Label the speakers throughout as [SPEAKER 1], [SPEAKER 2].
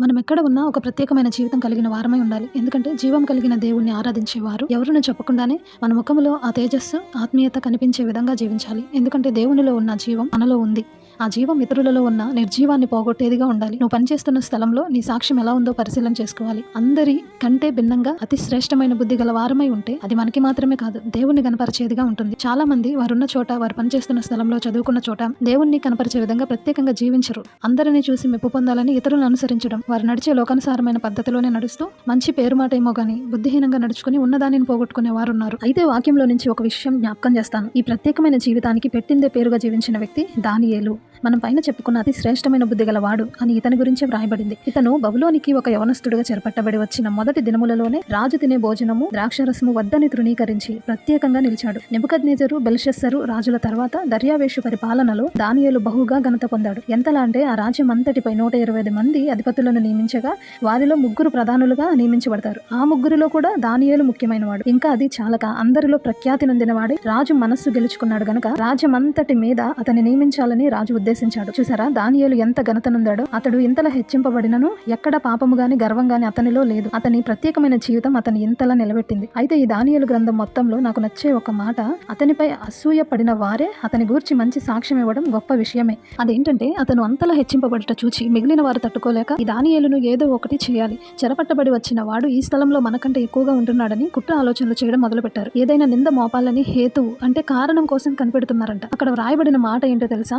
[SPEAKER 1] మనం ఎక్కడ ఉన్నా ఒక ప్రత్యేకమైన జీవితం కలిగిన వారమై ఉండాలి. ఎందుకంటే జీవం కలిగిన దేవుణ్ణి ఆరాధించేవారు ఎవరిని చెప్పకుండానే మన ముఖంలో ఆ తేజస్సు ఆత్మీయత కనిపించే విధంగా జీవించాలి. ఎందుకంటే దేవునిలో ఉన్న జీవం మనలో ఉంది. ఆ జీవం ఇతరులలో ఉన్న నిర్జీవాన్ని పోగొట్టేదిగా ఉండాలి. నువ్వు పనిచేస్తున్న స్థలంలో నీ సాక్ష్యం ఎలా ఉందో పరిశీలన చేసుకోవాలి. అందరి కంటే భిన్నంగా అతి శ్రేష్టమైన బుద్ధి గల వారమై ఉంటే అది మనకి మాత్రమే కాదు దేవుణ్ణి కనపరిచేదిగా ఉంటుంది. చాలా మంది వారున్న చోట వారు పనిచేస్తున్న స్థలంలో చదువుకున్న చోట దేవుణ్ణి కనపరిచే విధంగా ప్రత్యేకంగా జీవించరు. అందరినీ చూసి మెప్పు పొందాలని ఇతరులను అనుసరించడం వారు నడిచే లోకానుసారమైన పద్ధతిలోనే నడుస్తూ మంచి పేరు మాట ఏమో గానీ బుద్ధిహీనంగా నడుచుకుని ఉన్నదానిని పోగొట్టుకునే వారు ఉన్నారు అయితే వాక్యంలో నుంచి ఒక విషయం జ్ఞాపకం చేస్తాను. ఈ ప్రత్యేకమైన జీవితానికి పెట్టిందే పేరుగా జీవించిన వ్యక్తి దానియేలు. మనం పైన చెప్పుకున్న అతి శ్రేష్టమైన బుద్ధి గలవాడు అని ఇతని గురించే వ్రాయబడింది. ఇతను బబులోనికి ఒక యవనస్తుడుగా చేరపట్టబడి వచ్చిన మొదటి దినములలోనే రాజు తినే భోజనము ద్రాక్షరసము వద్దని తృణీకరించి ప్రత్యేకంగా నిలిచాడు. నెబుకద్నేజరు బెల్షెస్సరు రాజుల తర్వాత దర్యావేషు పరిపాలనలో దానియలు బహుగా ఘనత పొందాడు. ఎంతలా అంటే ఆ రాజ్యం అంతటిపై నూట ఇరవై ఐదు మంది అధిపతులను నియమించగా వారిలో ముగ్గురు ప్రధానులుగా నియమించబడతారు. ఆ ముగ్గురులో కూడా దానియలు ముఖ్యమైనవాడు. ఇంకా అది చాలక అందరిలో ప్రఖ్యాతి నొందినవాడే రాజు మనస్సు గెలుచుకున్నాడు గనక రాజ్యం అంతటి మీద అతన్ని నియమించాలని రాజు నిర్దేశించాడు చూసారా? దానియలు ఎంత ఘనతనుందాడో అతడు ఇంతలా హెచ్చింపబడినను ఎక్కడ పాపము గాని గర్వం గాని అతనిలో లేదు. అతని ప్రత్యేకమైన జీవితం అతని ఇంతలా నిలబెట్టింది. అయితే ఈ దానియలు గ్రంథం మొత్తంలో నాకు నచ్చే ఒక మాట అతనిపై అసూయ పడిన వారే అతని గూర్చి మంచి సాక్ష్యం ఇవ్వడం గొప్ప విషయమే. అదేంటంటే అతను అంతలా హెచ్చింపబడట చూచి మిగిలిన వారు తట్టుకోలేక ఈ దానియేలును ఏదో ఒకటి చేయాలి. చెరపట్టబడి వచ్చిన వాడు ఈ స్థలంలో మనకంటే ఎక్కువగా ఉంటున్నాడని కుట్ర ఆలోచనలు చేయడం మొదలుపెట్టారు. ఏదైనా నింద మోపాలని హేతువు అంటే కారణం కోసం కనిపెడుతున్నారంట. అక్కడ వ్రాయబడిన మాట ఏంటో తెలుసా?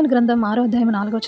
[SPEAKER 1] దానియలు గ్రంథం ఆరో అధ్యాయం నాలుగో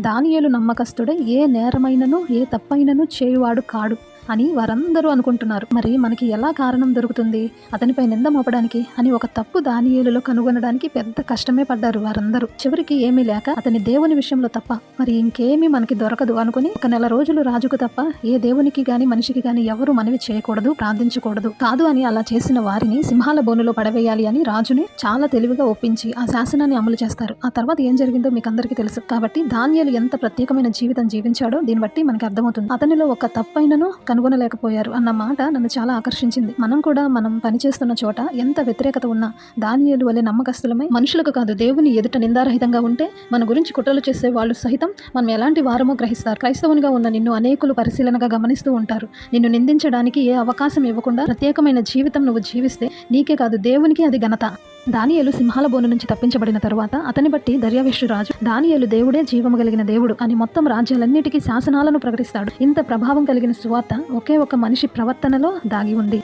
[SPEAKER 1] దానియలు నమ్మకస్తుడై ఏ నేరమైనను ఏ తప్పైనను చేయువాడు కాడు. అని వారందరూ అనుకుంటున్నారు. మరి మనకి ఎలా కారణం దొరుకుతుంది? అతనిపై నింద మోపడానికి అని ఒక తప్పు దానియేలులో కనుగొనడానికి పెద్ద కష్టమే పడ్డారు వారందరూ. చివరికి ఏమీ లేక అతని దేవుని విషయంలో తప్ప మరి ఇంకేమీ మనకి దొరకదు అనుకుని ఒక నెల రోజులు రాజుకు తప్ప ఏ దేవునికి గాని మనిషికి గాని ఎవరు మనవి చేయకూడదు ప్రార్థించకూడదు కాదు అని అలా చేసిన వారిని సింహాల బోనులో పడవేయాలి అని రాజుని చాలా తెలివిగా ఒప్పించి ఆ శాసనాన్ని అమలు చేస్తారు. ఆ తర్వాత ఏం జరిగిందో మీకు అందరికీ తెలుసు. కాబట్టి ధాన్యాలు ఎంత ప్రత్యేకమైన జీవితం జీవించాడో దీన్ని బట్టి మనకి అర్థమవుతుంది. అతనిలో ఒక తప్పైనను కనుగొనలేకపోయారు అన్న మాట నన్ను చాలా ఆకర్షించింది. మనం కూడా మనం పనిచేస్తున్న చోట ఎంత వ్యతిరేకత ఉన్నా దానియలు వలె నమ్మకస్తులమై మనుషులకు కాదు దేవుని ఎదుట నిందారహితంగా ఉంటే మన గురించి కుట్రలు చేసే వాళ్ళు సహితం మనం ఎలాంటి వారమో గ్రహిస్తారు. క్రైస్తవునిగా ఉన్న నిన్ను అనేకులు పరిశీలనగా గమనిస్తూ ఉంటారు. నిన్ను నిందించడానికి ఏ అవకాశం ఇవ్వకుండా ప్రత్యేకమైన జీవితం నువ్వు జీవిస్తే నీకే కాదు దేవునికి అది ఘనత. దానియలు సింహాల బోను నుంచి తప్పించబడిన తరువాత అతని బట్టి దర్యావేషు రాజు దానియేలు దేవుడే జీవము కలిగిన దేవుడు అని మొత్తం రాజ్యాలన్నిటికీ శాసనాలను ప్రకటిస్తాడు. ఇంత ప్రభావం కలిగిన సువార్త ఒకే ఒక మనిషి ప్రవర్తనలో దాగి ఉంది.